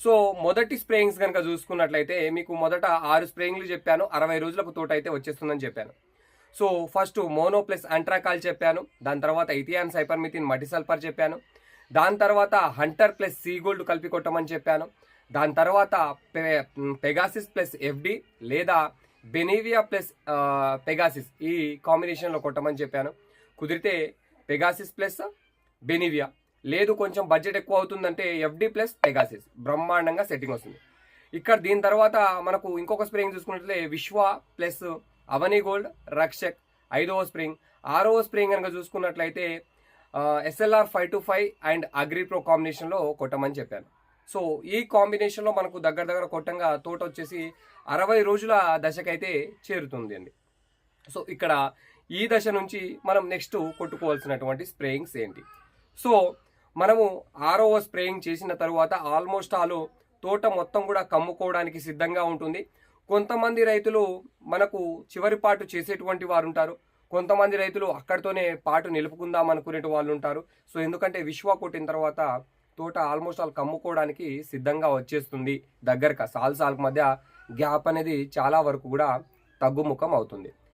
So మొదటి sprayings కనుక చూసుకున్నట్లయితే మీకు మొదట ఆరు స్ప్రేయింగ్లు చెప్పాను అరవై రోజులకు తోట అయితే వచ్చేస్తుందని చెప్పాను. So first mono plus Antracol చెప్పాను దాని తర్వాత ఇథియాన్ సైపర్మిథిన్ మటిసల్ఫర్ చెప్పాను దాని తర్వాత హంటర్ ప్లస్ సీ గోల్డ్ కలిపి కొట్టమని చెప్పాను దాని తర్వాత పె- పెగాసిస్ ప్లస్ ఎఫ్డి లేదా బెనీవియా ప్లస్ పెగాసిస్ ఈ కాంబినేషన్లో కొట్టమని చెప్పాను కుదిరితే పెగాసిస్ ప్లస్ బెనీవియా. లేదు కొంచెం బడ్జెట్ ఎక్కువ అవుతుందంటే ఎఫ్డి ప్లస్ పెగాసిస్ బ్రహ్మాండంగా సెట్టింగ్ వస్తుంది. ఇక్కడ దీని తర్వాత మనకు ఇంకొక స్ప్రింగ్ చూసుకున్నట్లయితే విశ్వ ప్లస్ అవని గోల్డ్ రక్షక్ ఐదవ స్ప్రింగ్ ఆరవ స్ప్రింగ్ కనుక చూసుకున్నట్లయితే SLR five two five and agri pro కాంబినేషన్లో కొట్టమని చెప్పాను. సో ఈ కాంబినేషన్లో మనకు దగ్గర దగ్గర కొట్టంగా తోట వచ్చేసి అరవై రోజుల దశకైతే చేరుతుంది అండి. సో ఇక్కడ ఈ దశ నుంచి మనం నెక్స్ట్ కొట్టుకోవాల్సినటువంటి స్ప్రేయింగ్స్ ఏంటి? సో మనము ఆరో స్ప్రేయింగ్ చేసిన తరువాత ఆల్మోస్ట్ ఆల్ తోట మొత్తం కూడా కమ్ముకోవడానికి సిద్ధంగా ఉంటుంది. కొంతమంది రైతులు మనకు చివరి పాటు చేసేటువంటి వారు ఉంటారు కొంతమంది రైతులు అక్కడితోనే పాటు నిలుపుకుందాం అనుకునే వాళ్ళు ఉంటారు సో ఎందుకంటే విశ్వ కొట్టిన తర్వాత తోట ఆల్మోస్ట్ ఆల్ కమ్ముకోవడానికి సిద్ధంగా వచ్చేస్తుంది. దగ్గరగా సాల్ సాల్కి మధ్య గ్యాప్ అనేది చాలా వరకు కూడా తగ్గుముఖం అవుతుంది.